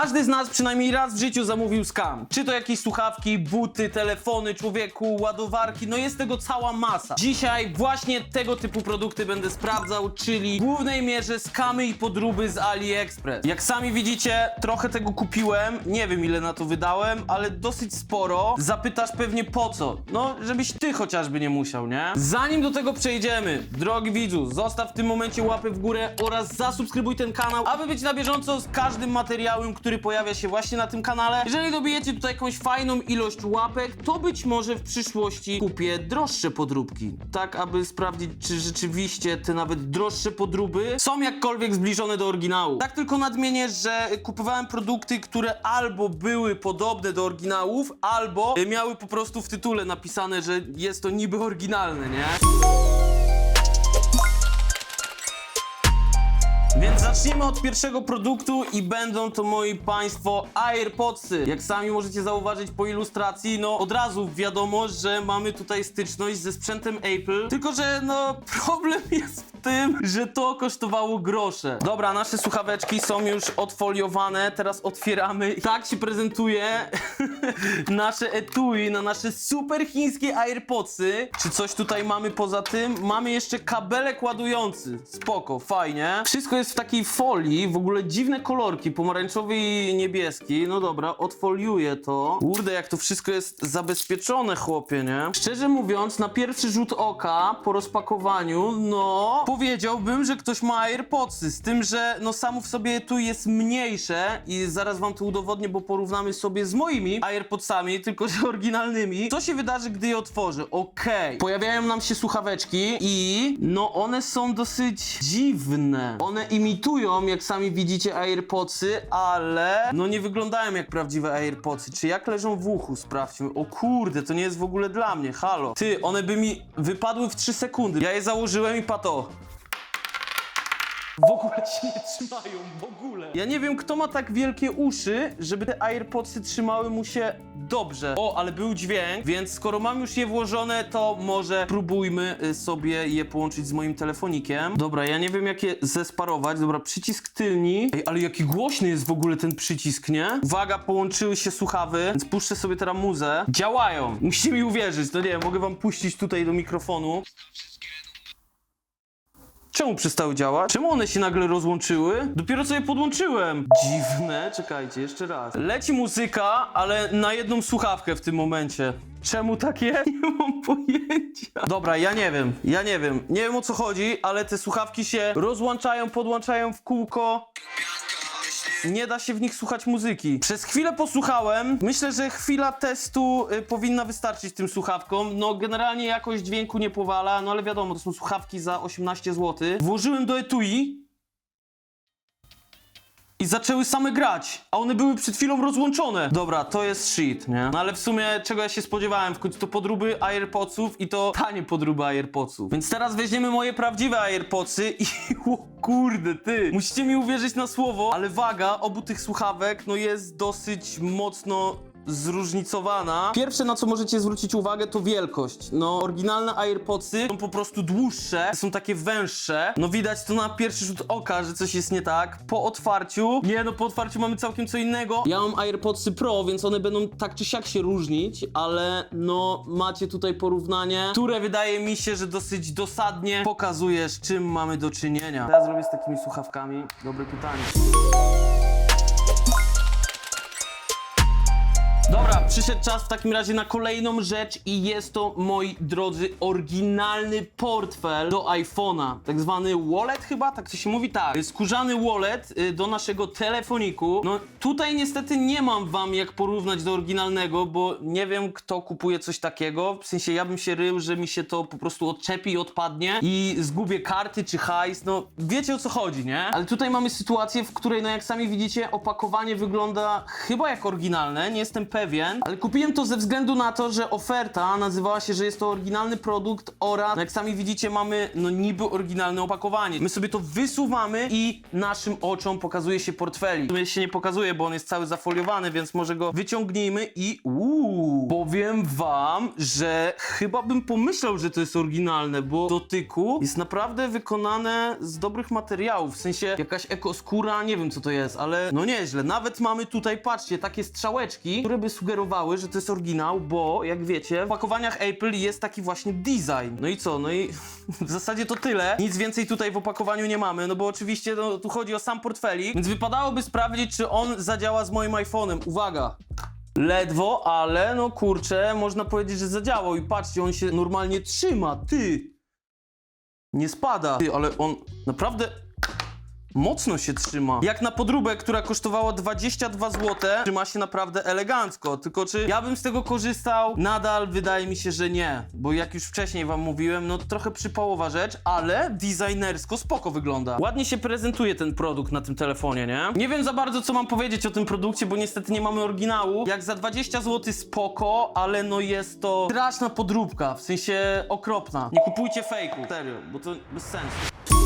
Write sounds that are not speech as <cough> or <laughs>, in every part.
Każdy z nas przynajmniej raz w życiu zamówił skam. Czy to jakieś słuchawki, buty, telefony, człowieku, ładowarki, no jest tego cała masa. Dzisiaj właśnie tego typu produkty będę sprawdzał, czyli w głównej mierze skamy i podróby z AliExpress. Jak sami widzicie, trochę tego kupiłem, nie wiem ile na to wydałem, ale dosyć sporo. Zapytasz pewnie po co? No, żebyś ty chociażby nie musiał, nie? Zanim do tego przejdziemy, drogi widzu, zostaw w tym momencie łapę w górę oraz zasubskrybuj ten kanał, aby być na bieżąco z każdym materiałem, który pojawia się właśnie na tym kanale. Jeżeli dobijecie tutaj jakąś fajną ilość łapek, to być może w przyszłości kupię droższe podróbki. Tak, aby sprawdzić, czy rzeczywiście te nawet droższe podróby są jakkolwiek zbliżone do oryginału. Tak tylko nadmienię, że kupowałem produkty, które albo były podobne do oryginałów, albo miały po prostu w tytule napisane, że jest to niby oryginalne, nie? Więc zacznijmy od pierwszego produktu i będą to moi państwo AirPodsy. Jak sami możecie zauważyć po ilustracji, no od razu wiadomo, że mamy tutaj styczność ze sprzętem Apple. Tylko, że no <laughs> problem jest w tym, że to kosztowało grosze. Dobra, nasze słuchaweczki są już odfoliowane, teraz otwieramy. Tak się prezentuje <laughs> nasze etui na nasze super chińskie AirPodsy. Czy coś tutaj mamy poza tym? Mamy jeszcze kabelek ładujący. Spoko, fajnie. Wszystko jest w takiej folii, w ogóle dziwne kolorki, pomarańczowy i niebieski. No dobra, odfoliuję to. Kurde, jak to wszystko jest zabezpieczone, chłopie, nie? Szczerze mówiąc, na pierwszy rzut oka, po rozpakowaniu, no, powiedziałbym, że ktoś ma AirPodsy, z tym, że no samo w sobie tu jest mniejsze i zaraz wam to udowodnię, bo porównamy sobie z moimi AirPodsami, tylko że oryginalnymi. Co się wydarzy, gdy je otworzę? Okej. Pojawiają nam się słuchaweczki i no one są dosyć dziwne. One imitują, jak sami widzicie, AirPodsy, ale no nie wyglądają jak prawdziwe AirPodsy. Czy jak leżą w uchu? Sprawdźmy. O kurde, to nie jest w ogóle dla mnie. Halo. Ty, one by mi wypadły w 3 sekundy. Ja je założyłem i pato. W ogóle się nie trzymają, w ogóle. Ja nie wiem, kto ma tak wielkie uszy, żeby te AirPodsy trzymały mu się dobrze. O, ale był dźwięk, więc skoro mam już je włożone, to może próbujmy y, sobie je połączyć z moim telefonikiem. Dobra, ja nie wiem, jak je zesparować. Dobra, przycisk tylni. Ej, ale jaki głośny jest w ogóle ten przycisk, nie? Uwaga, połączyły się słuchawy, więc puszczę sobie teraz muzę. Działają. Musicie mi uwierzyć, no nie mogę wam puścić tutaj do mikrofonu. Czemu przestały działać? Czemu one się nagle rozłączyły? Dopiero co je podłączyłem. Dziwne, czekajcie, jeszcze raz. Leci muzyka, ale na jedną słuchawkę w tym momencie. Czemu tak jest? <laughs> Nie mam pojęcia. Dobra, ja nie wiem, ja nie wiem. Nie wiem o co chodzi, ale te słuchawki się rozłączają, podłączają w kółko. Nie da się w nich słuchać muzyki. Przez chwilę posłuchałem. Myślę, że chwila testu y, powinna wystarczyć tym słuchawkom. No, generalnie jakość dźwięku nie powala, no ale wiadomo, to są słuchawki za 18 zł. Włożyłem do etui i zaczęły same grać, a one były przed chwilą rozłączone. Dobra, to jest shit, nie? No ale w sumie czego ja się spodziewałem? W końcu to podróby AirPodsów i to tanie podróby AirPodsów. Więc teraz weźmiemy moje prawdziwe AirPodsy i <laughs> o kurde, ty. Musicie mi uwierzyć na słowo, ale waga obu tych słuchawek no jest dosyć mocno zróżnicowana. Pierwsze, na co możecie zwrócić uwagę, to wielkość. No, oryginalne AirPodsy są po prostu dłuższe, są takie węższe. No, widać to na pierwszy rzut oka, że coś jest nie tak. Po otwarciu, nie no, po otwarciu mamy całkiem co innego. Ja mam AirPodsy Pro, więc one będą tak czy siak się różnić, ale no, macie tutaj porównanie, które wydaje mi się, że dosyć dosadnie pokazuje, z czym mamy do czynienia. Co ja zrobię z takimi słuchawkami? Dobre pytanie. Przyszedł czas w takim razie na kolejną rzecz i jest to, moi drodzy, oryginalny portfel do iPhone'a. Tak zwany wallet chyba, tak to się mówi? Tak. Skórzany wallet y, do naszego telefoniku. No tutaj niestety nie mam wam jak porównać do oryginalnego, bo nie wiem kto kupuje coś takiego. W sensie ja bym się rył, że mi się to po prostu odczepi i odpadnie i zgubię karty czy hajs. No wiecie o co chodzi, nie? Ale tutaj mamy sytuację, w której no jak sami widzicie opakowanie wygląda chyba jak oryginalne, nie jestem pewien, Ale kupiłem to ze względu na to, że oferta nazywała się, że jest to oryginalny produkt oraz, no jak sami widzicie, mamy no niby oryginalne opakowanie. My sobie to wysuwamy i naszym oczom pokazuje się portfelik. W się nie pokazuje, bo on jest cały zafoliowany, więc może go wyciągnijmy i uuu, powiem wam, że chyba bym pomyślał, że to jest oryginalne, bo dotyku jest naprawdę wykonane z dobrych materiałów, w sensie jakaś ekoskóra, nie wiem co to jest, ale no nieźle. Nawet mamy tutaj, patrzcie, takie strzałeczki, które by sugerowały, że to jest oryginał, bo jak wiecie, w pakowaniach Apple jest taki właśnie design. No i co? No i <laughs> w zasadzie to tyle. Nic więcej tutaj w opakowaniu nie mamy, no bo oczywiście no, tu chodzi o sam portfelik, więc wypadałoby sprawdzić, czy on zadziała z moim iPhone'em. Uwaga! Ledwo, ale no kurczę, można powiedzieć, że zadziałał i patrzcie, on się normalnie trzyma, ty! Nie spada. Ty, ale on naprawdę mocno się trzyma. Jak na podróbę, która kosztowała 22 zł, trzyma się naprawdę elegancko. Tylko czy ja bym z tego korzystał? Nadal wydaje mi się, że nie. Bo jak już wcześniej wam mówiłem, no trochę przypałowa rzecz, ale designersko spoko wygląda. Ładnie się prezentuje ten produkt na tym telefonie, nie? Nie wiem za bardzo, co mam powiedzieć o tym produkcie, bo niestety nie mamy oryginału. Jak za 20 zł spoko, ale no jest to straszna podróbka, w sensie okropna. Nie kupujcie fejku, serio, bo to bez sensu.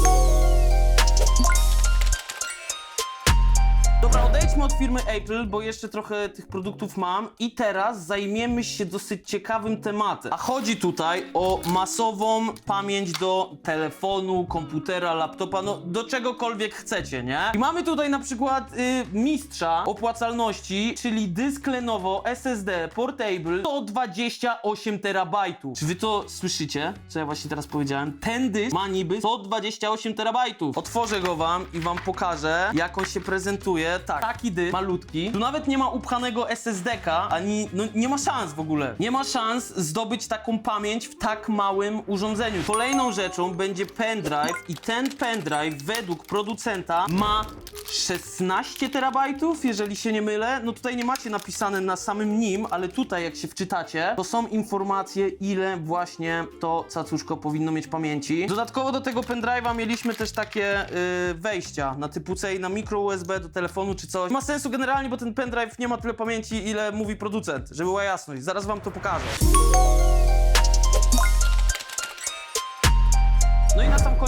Odejdźmy od firmy Apple, bo jeszcze trochę tych produktów mam i teraz zajmiemy się dosyć ciekawym tematem. A chodzi tutaj o masową pamięć do telefonu, komputera, laptopa, no do czegokolwiek chcecie, nie? I mamy tutaj na przykład y, mistrza opłacalności, czyli dysk Lenovo SSD Portable 128 terabajtów. Czy wy to słyszycie, co ja właśnie teraz powiedziałem? Ten dysk ma niby 128 terabajtów. Otworzę go wam i wam pokażę, jak on się prezentuje. Tak, taki dysk, malutki. Tu nawet nie ma upchanego SSD-ka, ani, no nie ma szans w ogóle. Nie ma szans zdobyć taką pamięć w tak małym urządzeniu. Kolejną rzeczą będzie pendrive i ten pendrive według producenta ma 16 terabajtów, jeżeli się nie mylę. No tutaj nie macie napisane na samym nim, ale tutaj jak się wczytacie, to są informacje, ile właśnie to cacuszko powinno mieć pamięci. Dodatkowo do tego pendrive'a mieliśmy też takie yy, wejścia na typu C na micro USB do telefonu czy coś. Ma sensu generalnie, bo ten pendrive nie ma tyle pamięci, ile mówi producent, żeby była jasność. Zaraz wam to pokażę.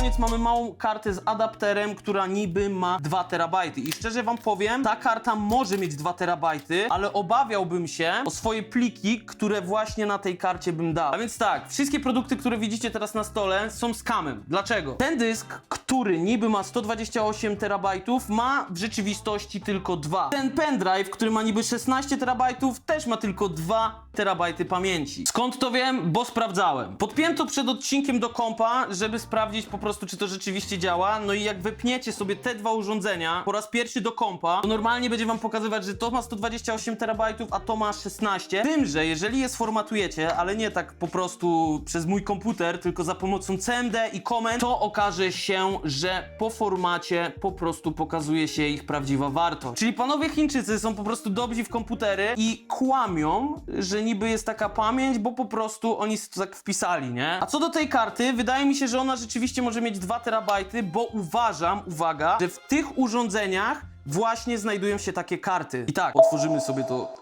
Koniec mamy małą kartę z adapterem, która niby ma 2 terabajty. I szczerze wam powiem, ta karta może mieć 2 terabajty, ale obawiałbym się o swoje pliki, które właśnie na tej karcie bym dał. A więc tak, wszystkie produkty, które widzicie teraz na stole są skamem. Dlaczego? Ten dysk, który niby ma 128 terabajtów, ma w rzeczywistości tylko 2. Ten pendrive, który ma niby 16 terabajtów, też ma tylko 2 terabajty pamięci. Skąd to wiem? Bo sprawdzałem. Podpięto przed odcinkiem do kompa, żeby sprawdzić po prostu, czy to rzeczywiście działa. No i jak wypniecie sobie te dwa urządzenia po raz pierwszy do kompa, to normalnie będzie wam pokazywać, że to ma 128 terabajtów, a to ma 16. Tym, że jeżeli je sformatujecie, ale nie tak po prostu przez mój komputer, tylko za pomocą CMD i komend, to okaże się, że po formacie po prostu pokazuje się ich prawdziwa wartość. Czyli panowie Chińczycy są po prostu dobrzy w komputery i kłamią, że niby jest taka pamięć, bo po prostu oni to tak wpisali, nie? A co do tej karty, wydaje mi się, że ona rzeczywiście może mieć 2 terabajty, bo uważam, uwaga, że w tych urządzeniach właśnie znajdują się takie karty. I tak, otworzymy sobie to,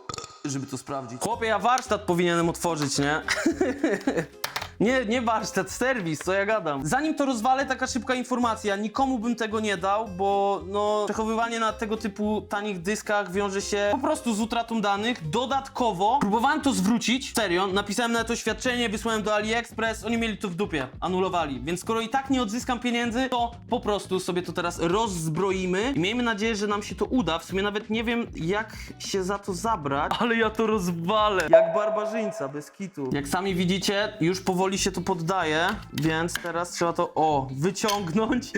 żeby to sprawdzić. Chłopie, ja warsztat powinienem otworzyć, nie? <laughs> Nie, nie warsztat, serwis, co ja gadam. Zanim to rozwalę, taka szybka informacja. Nikomu bym tego nie dał, bo no, przechowywanie na tego typu tanich dyskach wiąże się po prostu z utratą danych. Dodatkowo próbowałem to zwrócić, serio, napisałem na to oświadczenie, wysłałem do AliExpress, oni mieli to w dupie, anulowali. Więc skoro i tak nie odzyskam pieniędzy, to po prostu sobie to teraz rozzbroimy i miejmy nadzieję, że nam się to uda. W sumie nawet nie wiem, jak się za to zabrać, ale ja to rozwalę. Jak barbarzyńca, bez kitu. Jak sami widzicie, już powoli się to poddaje, więc teraz trzeba to, o, wyciągnąć.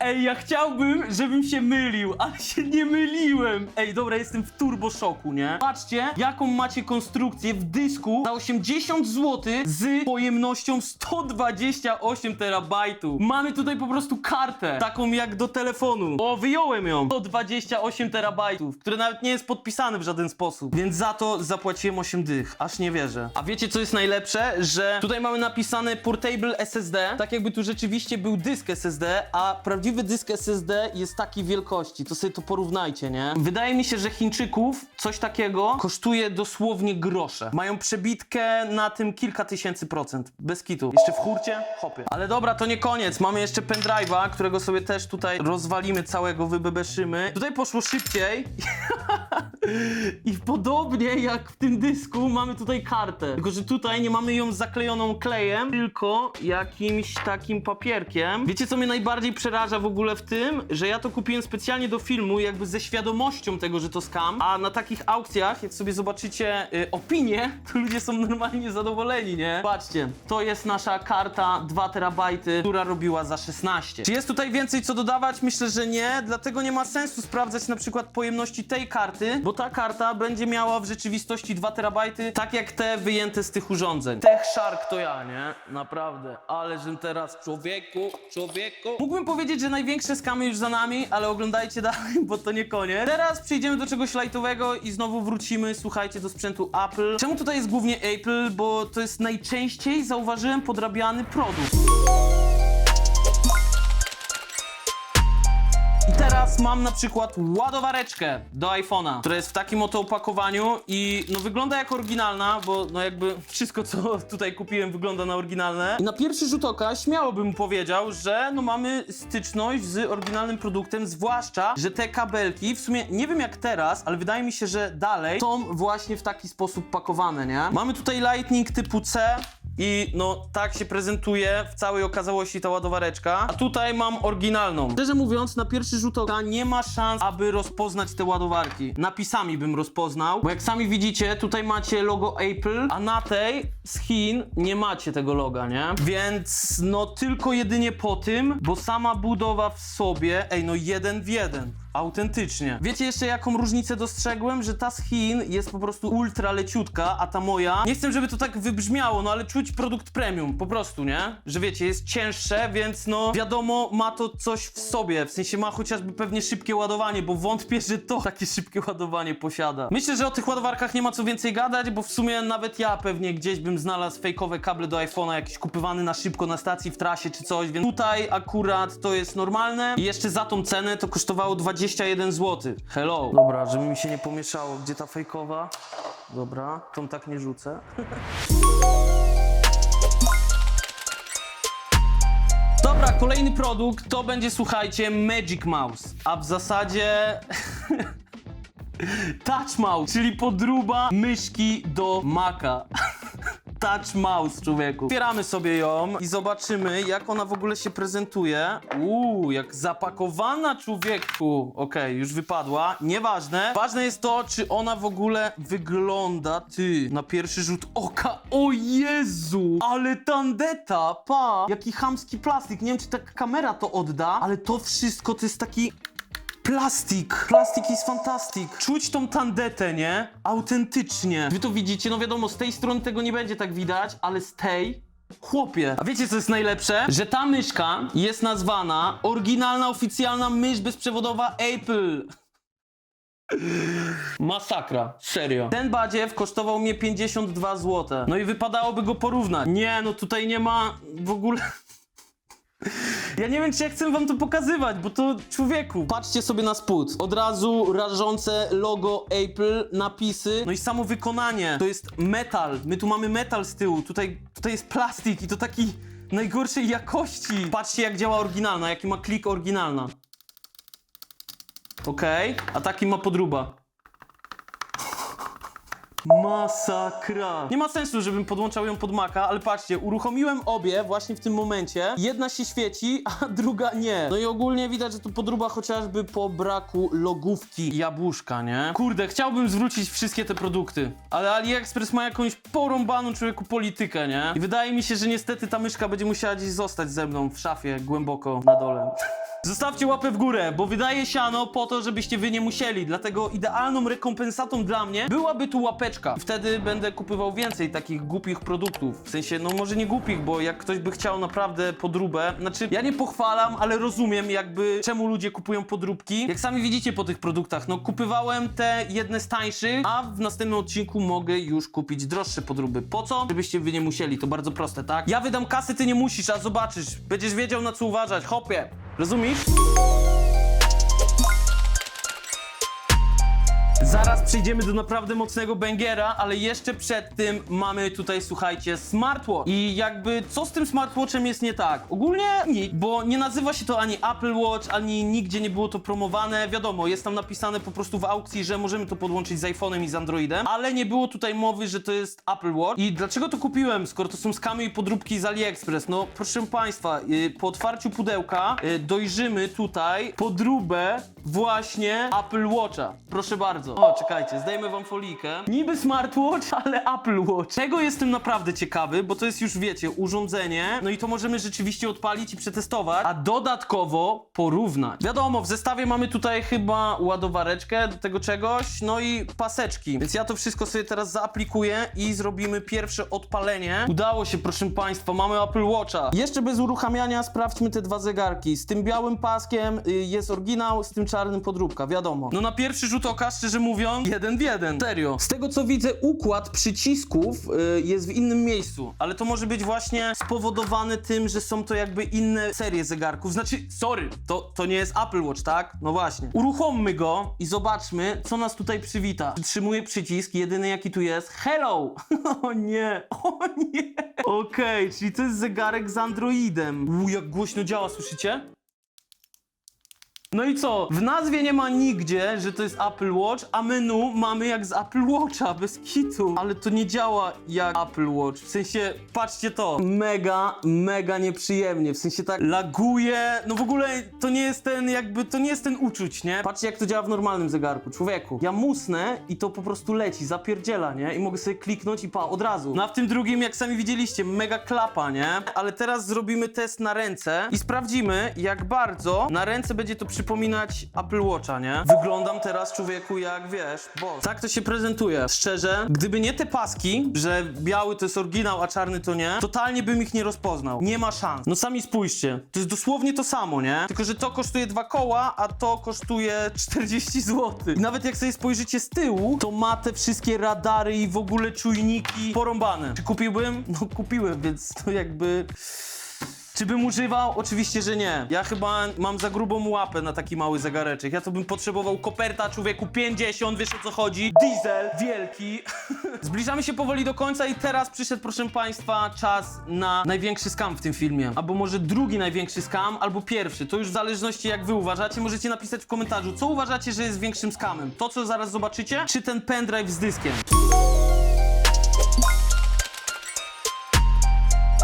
Ej, ja chciałbym, żebym się mylił, ale się nie myliłem. Ej, dobra, jestem w turbo szoku, nie? Patrzcie, jaką macie konstrukcję w dysku za 80 zł z pojemnością 128 terabajtów. Mamy tutaj po prostu kartę, taką jak do telefonu. O, wyjąłem ją. 128 terabajtów, które nawet nie jest podpisane w żaden sposób. Więc za to zapłaciłem 8 dych. Aż nie wierzę. A wiecie, co jest najlepsze? Że tutaj mamy napisane Portable SSD, tak jakby tu rzeczywiście był dysk SSD, a prawdziwy dysk SSD jest takiej wielkości. To sobie to porównajcie, nie? Wydaje mi się, że Chińczyków coś takiego kosztuje dosłownie grosze. Mają przebitkę na tym kilka tysięcy procent. Bez kitu. Jeszcze w hurcie? Hopie. Ale dobra, to nie koniec. Mamy jeszcze pendrive'a, którego sobie też tutaj rozwalimy całego, wybebeszymy. Tutaj poszło szybciej. <laughs> I podobnie jak w tym dysku mamy tutaj kartę. Tylko, że tutaj nie mamy ją zaklejoną klejem, tylko jakimś takim papierkiem. Wiecie, co mnie najbardziej przeraża w ogóle w tym? Że ja to kupiłem specjalnie do filmu, jakby ze świadomością tego, że to skam. A na takich aukcjach, jak sobie zobaczycie y, opinie, to ludzie są normalnie zadowoleni, nie? Patrzcie, to jest nasza karta 2 terabajty, która robiła za 16. Czy jest tutaj więcej co dodawać? Myślę, że nie, dlatego nie ma sensu sprawdzać na przykład pojemności tej karty, bo ta karta będzie miała w rzeczywistości 2 terabajty, tak jak te wyjęte z tych urządzeń. Tech Shark to ja, nie? Naprawdę. Ale żem teraz człowieku, człowieku. Mógłbym powiedzieć, że największe skamy już za nami, ale oglądajcie dalej, bo to nie koniec. Teraz przejdziemy do czegoś lightowego i znowu wrócimy, słuchajcie, do sprzętu Apple. Czemu tutaj jest głównie Apple? Bo to jest najczęściej, zauważyłem, podrabiany produkt. I teraz mam na przykład ładowareczkę do iPhone'a, która jest w takim oto opakowaniu i no wygląda jak oryginalna, bo no jakby wszystko co <laughs> tutaj kupiłem wygląda na oryginalne. I na pierwszy rzut oka śmiało bym powiedział, że no mamy styczność z oryginalnym produktem, zwłaszcza, że te kabelki w sumie nie wiem jak teraz, ale wydaje mi się, że dalej są właśnie w taki sposób pakowane, nie? Mamy tutaj Lightning typu C, i no tak się prezentuje w całej okazałości ta ładowareczka. A tutaj mam oryginalną. Szczerze mówiąc, na pierwszy rzut oka nie ma szans, aby rozpoznać te ładowarki. Napisami bym rozpoznał, bo jak sami widzicie, tutaj macie logo Apple, a na tej z Chin nie macie tego loga, nie? Więc no tylko jedynie po tym, bo sama budowa w sobie, ej no jeden w jeden. Autentycznie. Wiecie jeszcze jaką różnicę dostrzegłem? Że ta z Chin jest po prostu ultra leciutka, a ta moja... Nie chcę, żeby to tak wybrzmiało, no ale czuć produkt premium, po prostu, nie? Że wiecie, jest cięższe, więc no wiadomo, ma to coś w sobie. W sensie ma chociażby pewnie szybkie ładowanie, bo wątpię, że to takie szybkie ładowanie posiada. Myślę, że o tych ładowarkach nie ma co więcej gadać, bo w sumie nawet ja pewnie gdzieś bym znalazł fejkowe kable do iPhone'a, jakiś kupywany na szybko na stacji, w trasie czy coś, więc tutaj akurat to jest normalne. I jeszcze za tą cenę to kosztowało 21 zł. Hello. Dobra, żeby mi się nie pomieszało, gdzie ta fejkowa? Dobra, tą tak nie rzucę. <laughs> Dobra, kolejny produkt to będzie, słuchajcie, Magic Mouse. A w zasadzie... <laughs> Touch Mouse, czyli podruba myszki do Maca. <laughs> Touch Mouse, człowieku. Otwieramy sobie ją i zobaczymy, jak ona w ogóle się prezentuje. Uuu, jak zapakowana, człowieku. Okej, już wypadła. Nieważne. Ważne jest to, czy ona w ogóle wygląda, ty, na pierwszy rzut oka. O Jezu! Ale tandeta, pa! Jaki chamski plastik. Nie wiem, czy ta kamera to odda, ale to wszystko to jest taki Plastik! Plastik jest fantastic. Czuć tą tandetę, nie? Autentycznie. Wy to widzicie, no wiadomo, z tej strony tego nie będzie tak widać, ale z tej... Chłopie. A wiecie co jest najlepsze? Że ta myszka jest nazwana oryginalna, oficjalna mysz bezprzewodowa Apple. Masakra, serio. Ten badziew kosztował mnie 52 zł. No i wypadałoby go porównać. Nie, no tutaj nie ma w ogóle... Ja nie wiem, czy ja chcę wam to pokazywać, bo to człowieku. Patrzcie sobie na spód. Od razu rażące logo Apple, napisy, no i samo wykonanie. To jest metal. My tu mamy metal z tyłu. Tutaj, tutaj jest plastik i to taki najgorszej jakości. Patrzcie, jak działa oryginalna, jaki ma klik oryginalna. Okej, a taki ma podruba. Masakra. Nie ma sensu, żebym podłączał ją pod maka, ale patrzcie, uruchomiłem obie właśnie w tym momencie. Jedna się świeci, a druga nie. No i ogólnie widać, że tu podruba chociażby po braku logówki jabłuszka, nie? Kurde, chciałbym zwrócić wszystkie te produkty, ale AliExpress ma jakąś porąbaną człowieku politykę, nie? I wydaje mi się, że niestety ta myszka będzie musiała gdzieś zostać ze mną w szafie głęboko na dole. Zostawcie łapę w górę, bo wydaje siano po to, żebyście wy nie musieli. Dlatego idealną rekompensatą dla mnie byłaby tu łapeczka. Wtedy będę kupywał więcej takich głupich produktów. W sensie, no może nie głupich, bo jak ktoś by chciał naprawdę podróbę, znaczy ja nie pochwalam, ale rozumiem jakby czemu ludzie kupują podróbki. Jak sami widzicie po tych produktach, no kupywałem te jedne z tańszych, a w następnym odcinku mogę już kupić droższe podróby. Po co? Żebyście wy nie musieli, to bardzo proste, tak? Ja wydam kasy, ty nie musisz, a zobaczysz. Będziesz wiedział na co uważać, hopie. Rozumiesz? Zaraz przejdziemy do naprawdę mocnego bangera, ale jeszcze przed tym mamy tutaj, słuchajcie, smartwatch. I jakby co z tym smartwatchem jest nie tak? Ogólnie nic, bo nie nazywa się to ani Apple Watch, ani nigdzie nie było to promowane. Wiadomo, jest tam napisane po prostu w aukcji, że możemy to podłączyć z iPhone'em i z Androidem, ale nie było tutaj mowy, że to jest Apple Watch. I dlaczego to kupiłem, skoro to są skamy i podróbki z AliExpress? No, proszę Państwa, yy, po otwarciu pudełka yy, dojrzymy tutaj podróbę właśnie Apple Watcha. Proszę bardzo. O, czekajcie, zdejmę wam folikę. Niby smartwatch, ale Apple Watch. Tego jestem naprawdę ciekawy, bo to jest już, wiecie, urządzenie. No i to możemy rzeczywiście odpalić i przetestować, a dodatkowo porównać. Wiadomo, w zestawie mamy tutaj chyba ładowareczkę do tego czegoś, no i paseczki. Więc ja to wszystko sobie teraz zaaplikuję i zrobimy pierwsze odpalenie. Udało się, proszę Państwa, mamy Apple Watcha. Jeszcze bez uruchamiania sprawdźmy te dwa zegarki. Z tym białym paskiem y, jest oryginał, z tym czarnym podróbka, wiadomo. No na pierwszy rzut oka, szczerze mówiąc, jeden w jeden. Serio. Z tego co widzę, układ przycisków y, jest w innym miejscu, ale to może być właśnie spowodowane tym, że są to jakby inne serie zegarków. Znaczy, sorry, to, to nie jest Apple Watch, tak? No właśnie. Uruchommy go i zobaczmy, co nas tutaj przywita. Przytrzymuję przycisk, jedyny jaki tu jest. Hello! <laughs> O nie, o nie. Okej, czyli to jest zegarek z Androidem. Uuu, jak głośno działa, słyszycie? No i co? W nazwie nie ma nigdzie, że to jest Apple Watch, a menu mamy jak z Apple Watcha, bez kitu. Ale to nie działa jak Apple Watch. W sensie, patrzcie to. Mega, mega nieprzyjemnie. W sensie tak laguje. No w ogóle to nie jest ten jakby, to nie jest ten uczuć, nie? Patrzcie jak to działa w normalnym zegarku. Człowieku, ja musnę i to po prostu leci, zapierdziela, nie? I mogę sobie kliknąć i pa, od razu. No a w tym drugim, jak sami widzieliście, mega klapa, nie? Ale teraz zrobimy test na ręce i sprawdzimy, jak bardzo na ręce będzie to przypominać Apple Watcha, nie? Wyglądam teraz, człowieku, jak wiesz, boss. Tak to się prezentuje. Szczerze, gdyby nie te paski, że biały to jest oryginał, a czarny to nie, totalnie bym ich nie rozpoznał. Nie ma szans. No sami spójrzcie. To jest dosłownie to samo, nie? Tylko, że to kosztuje dwa koła, a to kosztuje 40 zł. I nawet jak sobie spojrzycie z tyłu, to ma te wszystkie radary i w ogóle czujniki porąbane. Czy kupiłbym? No kupiłem, więc to jakby... Czy bym używał? Oczywiście, że nie. Ja chyba mam za grubą łapę na taki mały zegareczek. Ja to bym potrzebował koperta człowieku 50, wiesz o co chodzi? Diesel wielki. <laughs> Zbliżamy się powoli do końca i teraz przyszedł, proszę państwa, czas na największy skam w tym filmie. Albo może drugi największy skam, albo pierwszy. To już w zależności jak wy uważacie. Możecie napisać w komentarzu, co uważacie, że jest większym skamem. To, co zaraz zobaczycie, czy ten pendrive z dyskiem.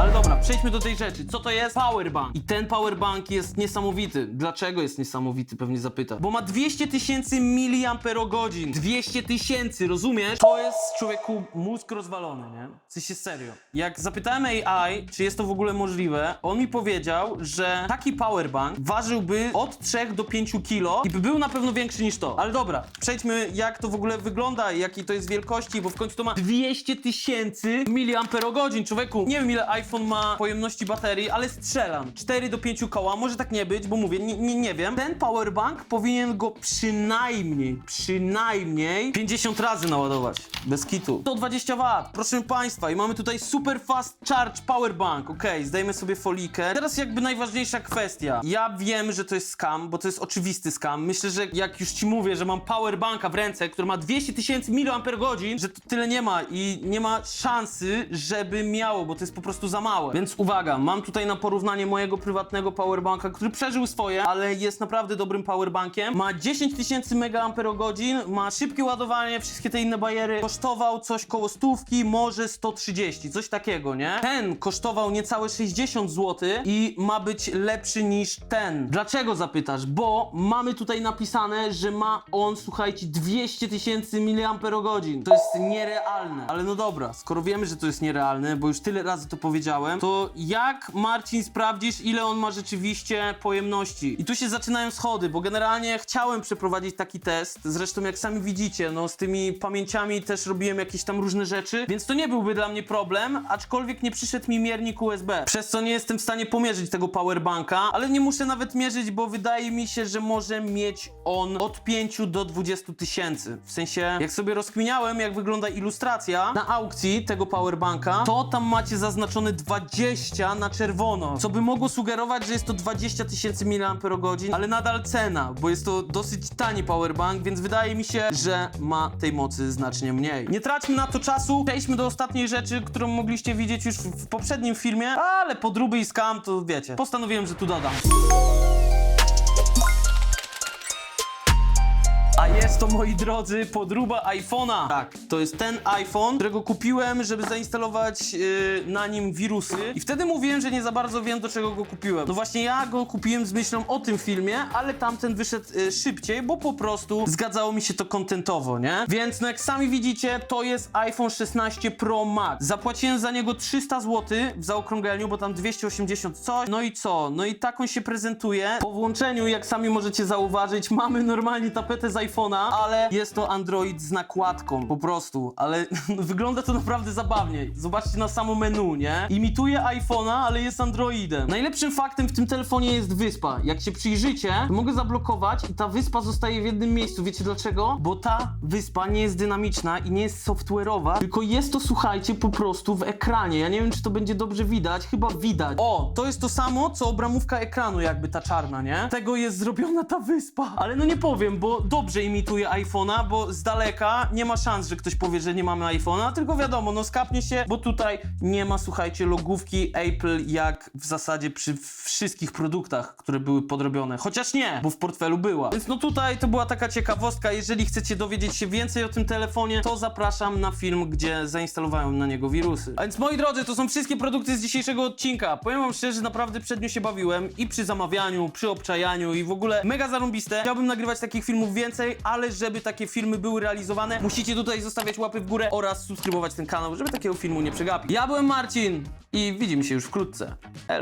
Ale dobra, przejdźmy do tej rzeczy. Co to jest? Powerbank. I ten powerbank jest niesamowity. Dlaczego jest niesamowity? Pewnie zapyta. Bo ma 200 tysięcy miliamperogodzin. 200 tysięcy, rozumiesz? To jest człowieku mózg rozwalony, nie? W sensie serio. Jak zapytałem AI, czy jest to w ogóle możliwe, on mi powiedział, że taki powerbank ważyłby od 3 do 5 kilo i by był na pewno większy niż to. Ale dobra, przejdźmy jak to w ogóle wygląda, jakiej to jest wielkości, bo w końcu to ma 200 tysięcy miliamperogodzin. Człowieku, nie wiem ile iPhone ma pojemności baterii, ale strzelam. 4 do 5 koła, może tak nie być, bo mówię, nie, nie, nie wiem. Ten powerbank powinien go przynajmniej, przynajmniej 50 razy naładować. Bez kitu. 120 W, proszę Państwa, i mamy tutaj super fast charge powerbank. Okej, zdejmę sobie folikę. Teraz jakby najważniejsza kwestia. Ja wiem, że to jest scam, bo to jest oczywisty scam. Myślę, że jak już Ci mówię, że mam powerbanka w ręce, który ma 200 tysięcy mAh, że to tyle nie ma i nie ma szansy, żeby miało, bo to jest po prostu za małe. Więc uwaga, mam tutaj na porównanie mojego prywatnego powerbanka, który przeżył swoje, ale jest naprawdę dobrym powerbankiem. Ma 10 tysięcy mAh, ma szybkie ładowanie, wszystkie te inne bajery. Kosztował coś koło stówki, może 130, coś takiego, nie? Ten kosztował niecałe 60 zł i ma być lepszy niż ten. Dlaczego zapytasz? Bo mamy tutaj napisane, że ma on, słuchajcie, 200 tysięcy mAh. To jest nierealne. Ale no dobra, skoro wiemy, że to jest nierealne, bo już tyle razy to powiedziałem, powiedziałem, to jak Marcin sprawdzisz, ile on ma rzeczywiście pojemności? I tu się zaczynają schody, bo generalnie chciałem przeprowadzić taki test, zresztą jak sami widzicie, no z tymi pamięciami też robiłem jakieś tam różne rzeczy, więc to nie byłby dla mnie problem, aczkolwiek nie przyszedł mi miernik USB, przez co nie jestem w stanie pomierzyć tego powerbanka, ale nie muszę nawet mierzyć, bo wydaje mi się, że może mieć on od 5 do 20 tysięcy. W sensie, jak sobie rozkminiałem, jak wygląda ilustracja na aukcji tego powerbanka, to tam macie zaznaczone 20 na czerwono, co by mogło sugerować, że jest to 20 tysięcy mAh, ale nadal cena, bo jest to dosyć tani powerbank, więc wydaje mi się, że ma tej mocy znacznie mniej. Nie traćmy na to czasu, przejdźmy do ostatniej rzeczy, którą mogliście widzieć już w w poprzednim filmie, ale podróby i skam to wiecie. Postanowiłem, że tu dodam. To, moi drodzy, podróba iPhone'a. Tak, to jest ten iPhone, którego kupiłem, żeby zainstalować yy, na nim wirusy. I wtedy mówiłem, że nie za bardzo wiem, do czego go kupiłem. No właśnie ja go kupiłem z myślą o tym filmie, ale tamten wyszedł yy, szybciej, bo po prostu zgadzało mi się to kontentowo, nie? Więc no jak sami widzicie, to jest iPhone 16 Pro Max. Zapłaciłem za niego 300 zł w zaokrągleniu, bo tam 280 coś. No i co? No i tak on się prezentuje. Po włączeniu, jak sami możecie zauważyć, mamy normalnie tapetę z iPhone'a, ale jest to Android z nakładką, po prostu. Ale <laughs> wygląda to naprawdę zabawnie. Zobaczcie na samo menu, nie? Imituje iPhone'a, ale jest Androidem. Najlepszym faktem w tym telefonie jest wyspa. Jak się przyjrzycie, to mogę zablokować i ta wyspa zostaje w jednym miejscu. Wiecie dlaczego? Bo ta wyspa nie jest dynamiczna i nie jest software'owa, tylko jest to, słuchajcie, po prostu w ekranie. Ja nie wiem, czy to będzie dobrze widać. Chyba widać. O, to jest to samo, co obramówka ekranu, jakby ta czarna, nie? Tego jest zrobiona ta wyspa. Ale no nie powiem, bo dobrze imituje iPhone'a, bo z daleka nie ma szans, że ktoś powie, że nie mamy iPhone'a, tylko wiadomo, no skapnie się, bo tutaj nie ma, słuchajcie, logówki Apple jak w zasadzie przy wszystkich produktach, które były podrobione. Chociaż nie, bo w portfelu była. Więc no tutaj to była taka ciekawostka. Jeżeli chcecie dowiedzieć się więcej o tym telefonie, to zapraszam na film, gdzie zainstalowałem na niego wirusy. A więc moi drodzy, to są wszystkie produkty z dzisiejszego odcinka. Powiem wam szczerze, naprawdę przednio się bawiłem i przy zamawianiu, przy obczajaniu i w ogóle mega zarąbiste. Chciałbym nagrywać takich filmów więcej, ale żeby takie filmy były realizowane, musicie tutaj zostawiać łapy w górę oraz subskrybować ten kanał, żeby takiego filmu nie przegapić. Ja byłem Marcin i widzimy się już wkrótce. Elo.